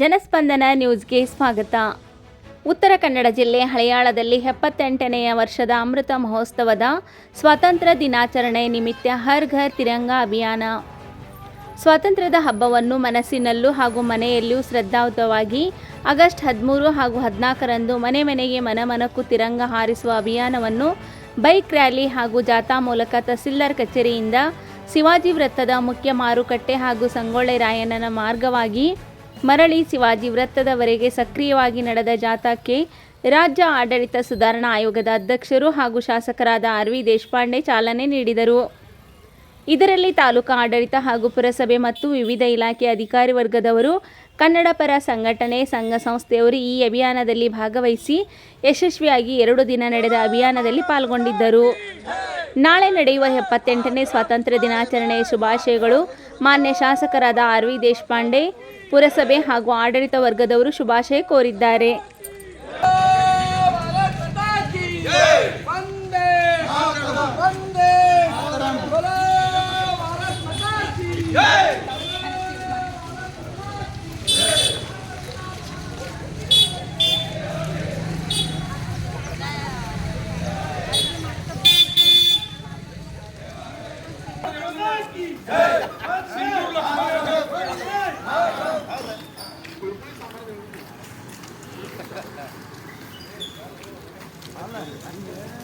ಜನಸ್ಪಂದನ ನ್ಯೂಸ್ಗೆ ಸ್ವಾಗತ. ಉತ್ತರ ಕನ್ನಡ ಜಿಲ್ಲೆ ಹಳೆಯಾಳದಲ್ಲಿ ಎಪ್ಪತ್ತೆಂಟನೆಯ ವರ್ಷದ ಅಮೃತ ಮಹೋತ್ಸವದ ಸ್ವಾತಂತ್ರ್ಯ ದಿನಾಚರಣೆ ನಿಮಿತ್ತ ಹರ್ ಘರ್ ತಿರಂಗ ಅಭಿಯಾನ. ಸ್ವಾತಂತ್ರ್ಯದ ಹಬ್ಬವನ್ನು ಮನಸ್ಸಿನಲ್ಲೂ ಹಾಗೂ ಮನೆಯಲ್ಲೂ ಶ್ರದ್ಧಾಯುತವಾಗಿ ಆಗಸ್ಟ್ ಹದಿಮೂರು ಹಾಗೂ ಹದಿನಾಲ್ಕರಂದು ಮನೆ ಮನೆಗೆ ಮನಮನಕ್ಕೂ ತಿರಂಗ ಹಾರಿಸುವ ಅಭಿಯಾನವನ್ನು ಬೈಕ್ ರ್ಯಾಲಿ ಹಾಗೂ ಜಾಥಾ ಮೂಲಕ ತಹಸೀಲ್ದಾರ್ ಕಚೇರಿಯಿಂದ ಶಿವಾಜಿ ವೃತ್ತದ ಮುಖ್ಯ ಮಾರುಕಟ್ಟೆ ಹಾಗೂ ಸಂಗೊಳ್ಳೆ ರಾಯಣ್ಣನ ಮಾರ್ಗವಾಗಿ ಮರಳಿ ಶಿವಾಜಿ ವೃತ್ತದವರೆಗೆ ಸಕ್ರಿಯವಾಗಿ ನಡೆದ ಜಾಥಾಕ್ಕೆ ರಾಜ್ಯ ಆಡಳಿತ ಸುಧಾರಣಾ ಆಯೋಗದ ಅಧ್ಯಕ್ಷರು ಹಾಗೂ ಶಾಸಕರಾದ ಆರ್ ವಿ ದೇಶಪಾಂಡೆ ಚಾಲನೆ ನೀಡಿದರು. ಇದರಲ್ಲಿ ತಾಲೂಕಾ ಆಡಳಿತ ಹಾಗೂ ಪುರಸಭೆ ಮತ್ತು ವಿವಿಧ ಇಲಾಖೆ ಅಧಿಕಾರಿ ವರ್ಗದವರು, ಕನ್ನಡ ಪರ ಸಂಘಟನೆ, ಸಂಘ ಸಂಸ್ಥೆಯವರು ಈ ಅಭಿಯಾನದಲ್ಲಿ ಭಾಗವಹಿಸಿ ಯಶಸ್ವಿಯಾಗಿ ಎರಡು ದಿನ ನಡೆದ ಅಭಿಯಾನದಲ್ಲಿ ಪಾಲ್ಗೊಂಡಿದ್ದರು. ನಾಳೆ ನಡೆಯುವ ಎಪ್ಪತ್ತೆಂಟನೇ ಸ್ವಾತಂತ್ರ್ಯ ದಿನಾಚರಣೆಯ ಶುಭಾಶಯಗಳು. ಮಾನ್ಯ ಶಾಸಕರಾದ ಆರ್ ವಿ ದೇಶಪಾಂಡೆ, ಪುರಸಭೆ ಹಾಗೂ ಆಡಳಿತ ವರ್ಗದವರು ಶುಭಾಶಯ ಕೋರಿದ್ದಾರೆ. へえ。